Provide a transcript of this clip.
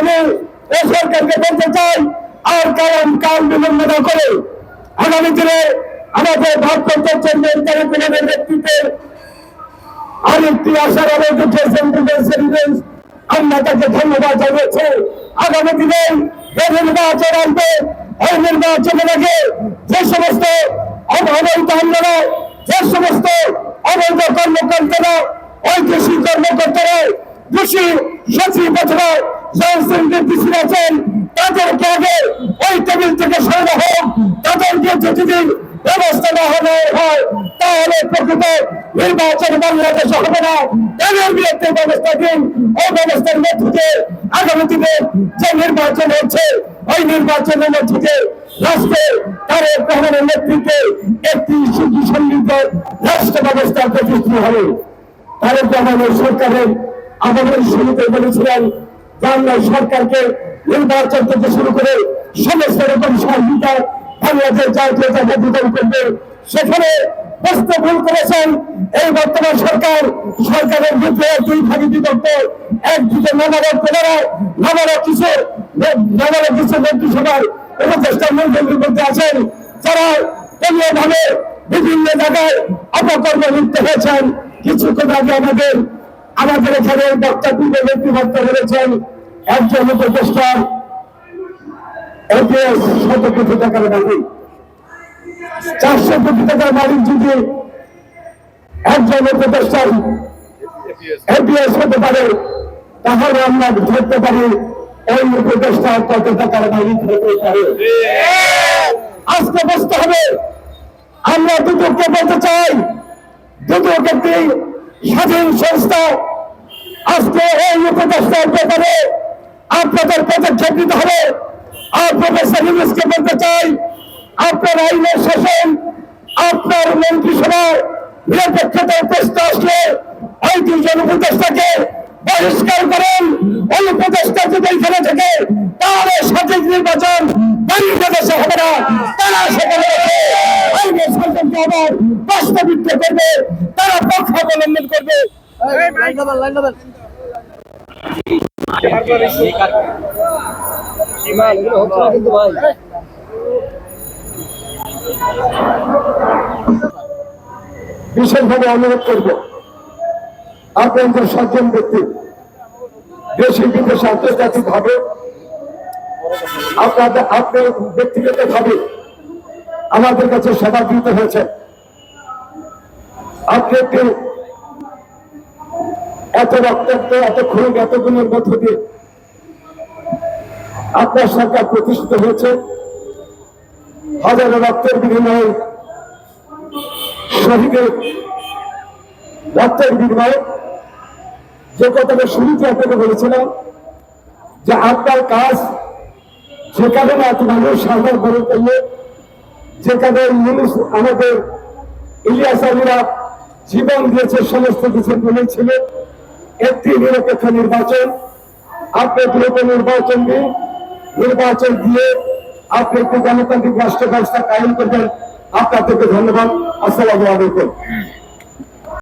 আমি এই সরকারকে বলতে চাই, আর কারণ কাল বিলম্ব না করে আগামী দিনে আমাদের ভারপ্রাপ্ত চেয়ারম্যান তারেক রহমানের নেতৃত্বে আরেকটি আশার আলোক উঠেছেন প্রেসিডেন্ট আমরা তাকে ধন্যবাদ জানিয়েছি। আগামী দিনে যে নির্বাচন আসবে। ওই নির্বাচনের আগে যে সমস্ত অবৈধ আমলারা যে সমস্ত অবৈধ কর্মকর্তারা ওই কৃষি কর্মকর্তারা কৃষি সচিব বছর নির্দেশী আছেন তাদেরকে আগে ওই টেবিল থেকে সরানো হোক, তাদেরকে যদি ব্যবস্থা না হবে হয়, তাহলে প্রকৃত নির্বাচন বাংলাদেশ হবে না। তাদের বিরুদ্ধে ব্যবস্থা দিন। ওই ব্যবস্থার মধ্য আগামী দিনে যে নির্বাচন হচ্ছে, ওই নির্বাচনের মধ্য দিয়ে রাষ্ট্রে তারেক রহমানের নেতৃত্বে একটি সুসংগঠিত রাষ্ট্র ব্যবস্থা প্রতিষ্ঠিত হবে। তারেক রহমানের সরকারের আমাদের শুরুতে বলেছিলেন বাংলা সরকারকে নির্বাচন থেকে শুরু করে সমস্ত রকম সহযোগিতা বাংলাদেশ জাতীয়তাকে বিতরণ করবে। সেখানে প্রশ্ন ভুল করেছেন, এই বর্তমান সরকার সরকারের বিরুদ্ধে দুই ভাগে বিভক্ত। একদিকে নানারক প্রধারায় নানারক কিছু নানারক কিছু মন্ত্রিসভার উপদেষ্টা মন্ত্রীর মধ্যে আছেন, যারা দলীয়ভাবে বিভিন্ন জায়গায় অপকর্ম লিপ্ত হয়েছেন। কিছুক্ষণ আগে আমাদের আমাদের এখানে বক্তব্য ব্যক্তিবক্তা বলেছেন একজন উপদেষ্টা শত কোটি টাকার মালিক। চারশো কোটি টাকার মালিক যদি একজন উপদেষ্টার এপিএস হতে পারে, তাহলে আমরা ধরতে পারি ওই উপদেষ্টা কত টাকার মালিক হতে পারে। আজকে বুঝতে হবে। আমরা দুদককে বলতে চাই। দুদক একটি স্বাধীন সংস্থা। আজকে এই উপদেষ্টার ব্যাপারে আপনাদের পদক্ষেপ নিতে হবে। আর প্রফেসর বলতে চাই, আপনার আইনের শাসন, আপনার মন্ত্রিসভার নিরপেক্ষতার প্রশ্ন আসলে ওই দুইজন উপদেষ্টাকে বহিষ্কার করেন। ওই উপদেষ্টা যদি এখানে থাকে, তাহলে সঠিক নির্বাচন বাংলাদেশে হবে না। তারা সেখানে আইনের শাসনকে আবার বাস্তবিত করবে। তারা পক্ষ অবলম্বন করবে। কিন্তু ভাই। বিশেষভাবে অনুরোধ করব আপনাদের সজ্জন ব্যক্তি দেশে বিদেশে আন্তর্জাতিক ভাবে আপনাদের আপনার ব্যক্তিগত ভাবে আমাদের কাছে সেবা দিতে হয়েছে। আপনি একটি এত রক্তাক্ত, এত খুন, এত গুণের মধ্য দিয়ে আপনার সরকার প্রতিষ্ঠিত হয়েছে। হাজারো রক্তের বিনিময়ে শহীদের রক্তের বিনিময়ে যে কথাটা শুরুতে আপনাকে বলেছিলাম, যে আপনার কাজ যেখানে না এত মানুষ সাধারণ করে করলে, যেখানে ইউনুস আমাদের ইলিয়াস আলীরা জীবন দিয়েছে, সমস্ত কিছু বলেছিল। একটি নিরপেক্ষ নির্বাচন আপনি দ্রুত নির্বাচন দিন নির্বাচন দিয়ে আপনি একটি গণতান্ত্রিক রাষ্ট্র ব্যবস্থা কায়েম করবেন। আপনাদেরকে ধন্যবাদ। আসসালামু আলাইকুম।